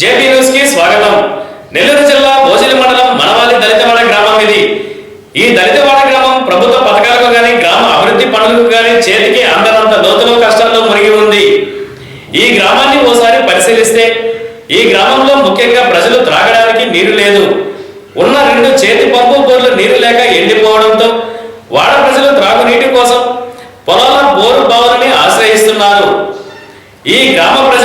JP న్యూస్కి స్వాగతం. నెల్లూరు జిల్లా భోజలి మండలం మనవాలి దళితవాడ గ్రామం ఇది. ఈ దళితవాడ గ్రామం ప్రభుత్వ పథకాలకు గాని గ్రామ అభివృద్ధి పనులకు గాని చేతికి అందనంత లోతులో కష్టాల్లో మునిగి ఉంది. ఈ గ్రామాన్ని ఓసారి పరిశీలిస్తే ఈ గ్రామంలో ముఖ్యంగా ప్రజలు త్రాగడానికి నీరు లేదు. ఉన్న రెండు చేతి పంపు బోర్లు నీరు లేక ఎండిపోవడంతో వాడ ప్రజలు త్రాగునీటి కోసం పొలాల బోరు బావులని ఆశ్రయిస్తున్నారు. ఈ గ్రామ ప్రజలు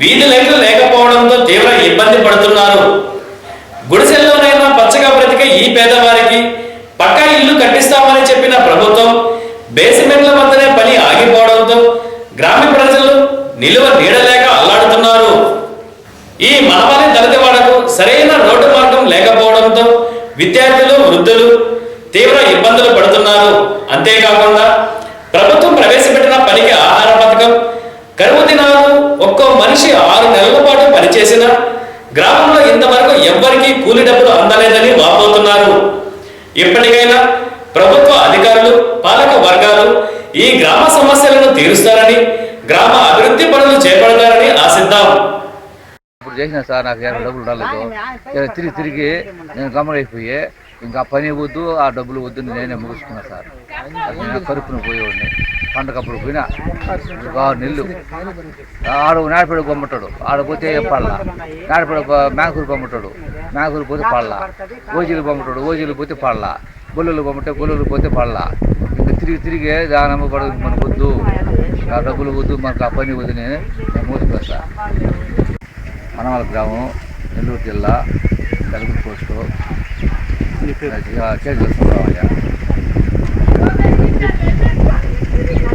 వీధి లైట్లు లేకపోవడంతో తీవ్ర ఇబ్బంది పడుతున్నారు. గుడిసెల్లోనైనా పచ్చగా బ్రతికే ఈ పేదవారికి పక్కా ఇల్లు కట్టిస్తామని చెప్పిన ప్రభుత్వం బేసిమెంట్ల వద్దనే పని ఆగిపోవడంతో గ్రామ ప్రజలు నిలువ నీడలేక అల్లాడుతున్నారు. ఈ మనవని దళితవాడకు సరైన రోడ్డు మార్గం లేకపోవడంతో విద్యార్థులు వృద్ధులు తీవ్ర ఇబ్బందులు పడుతున్నారు. అంతేకాకుండా ఒక్కో మనిషి ఆరు నెలల పాటు పనిచేసిన గ్రామంలో ఇంతవరకు ఎవ్వరికీ కూలి డబ్బులు అందలేదని వాపోతున్నారు. ఇప్పటికైనా ప్రభుత్వ అధికారులు పాలక వర్గాలు ఈ గ్రామ సమస్యలను తీరుస్తారని గ్రామ అభివృద్ధి పనులు చేపడతారని ఆశిద్దాం. ఇప్పుడు చేసిన సార్ నాకు ఏమైనా డబ్బులు రాలేదు. తిరిగి తిరిగి నేను గమనైపోయి ఇంకా పని వద్దు ఆ డబ్బులు వద్దు నేనే ముగుసుకున్నా సార్. కరుపును పోయేవాడిని పండగప్పుడు పోయినా ఒక ఆరు నెలలు. ఆడ నాడిపేడ కొమ్మటాడు ఆడ పోతే పడలా నాడిపేడ మ్యాంకూరు కొమ్మటాడు మ్యాంకూరు పోతే పడలా ఓజీలు కొమ్మటాడు ఓజీలు పోతే పడలా గొల్లలు కొమ్మటే గొల్లలు పోతే పడలా ఇంకా తిరిగి తిరిగి దానమ్మ పడ మనకు వద్దు ఆ డబ్బులు వద్దు మనకు ఆ పని వద్దు నేను సార్ మనమల గ్రామం నెల్లూరు జిల్లా వెలుగురు పోస్టు. సుబ్రహ్మణ్య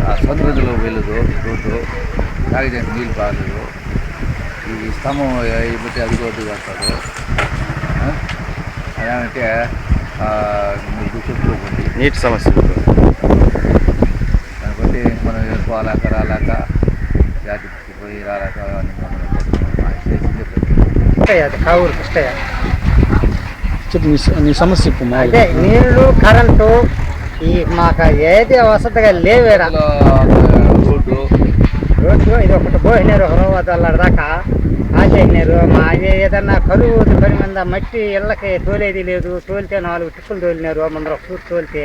ఆ సొంత గదిలో వెళ్ళదు రోడ్డు తాగడానికి నీళ్ళు బాగలేదు. ఈ స్తంభం అయిపోతే అది ఆ? అదేమంటే ఆ, మీకు ఉంది నీటి సమస్యలు దాన్ని బట్టి మనం పోలేక రాలేక జాతికి పోయి రాలేక అది కావూరు కృష్ణయ్య చెప్పు నీ సమస్య చెప్పు అదే నీళ్ళు కరెంటు ఈ మాకు ఏది వసతిగా లేవేరా? రోడ్డు రోడ్డు ఇది ఒకటి పోయినారు ఒక రోజు దాకా ఆచేసినారు మా అది ఏదన్నా కరువు పని మంది మట్టి ఇళ్ళకి తోలేది లేదు తోలితే నాలుగు టిప్పులు తోలినారు ముందర ఒక సూట్ తోలితే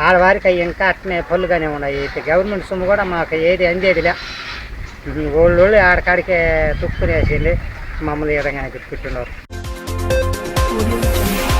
ఆడవారికి అవి ఇంకా అట్నే పళ్ళుగానే ఉన్నాయి ఇక గవర్నమెంట్ సొమ్ము కూడా మాకు ఏది అందేదిలే వాళ్ళు వాళ్ళు ఆడకాడికే తుక్కునేసి వెళ్ళి మమ్మల్ని ఈ విధంగా పెట్టుకుంటున్నారు Audio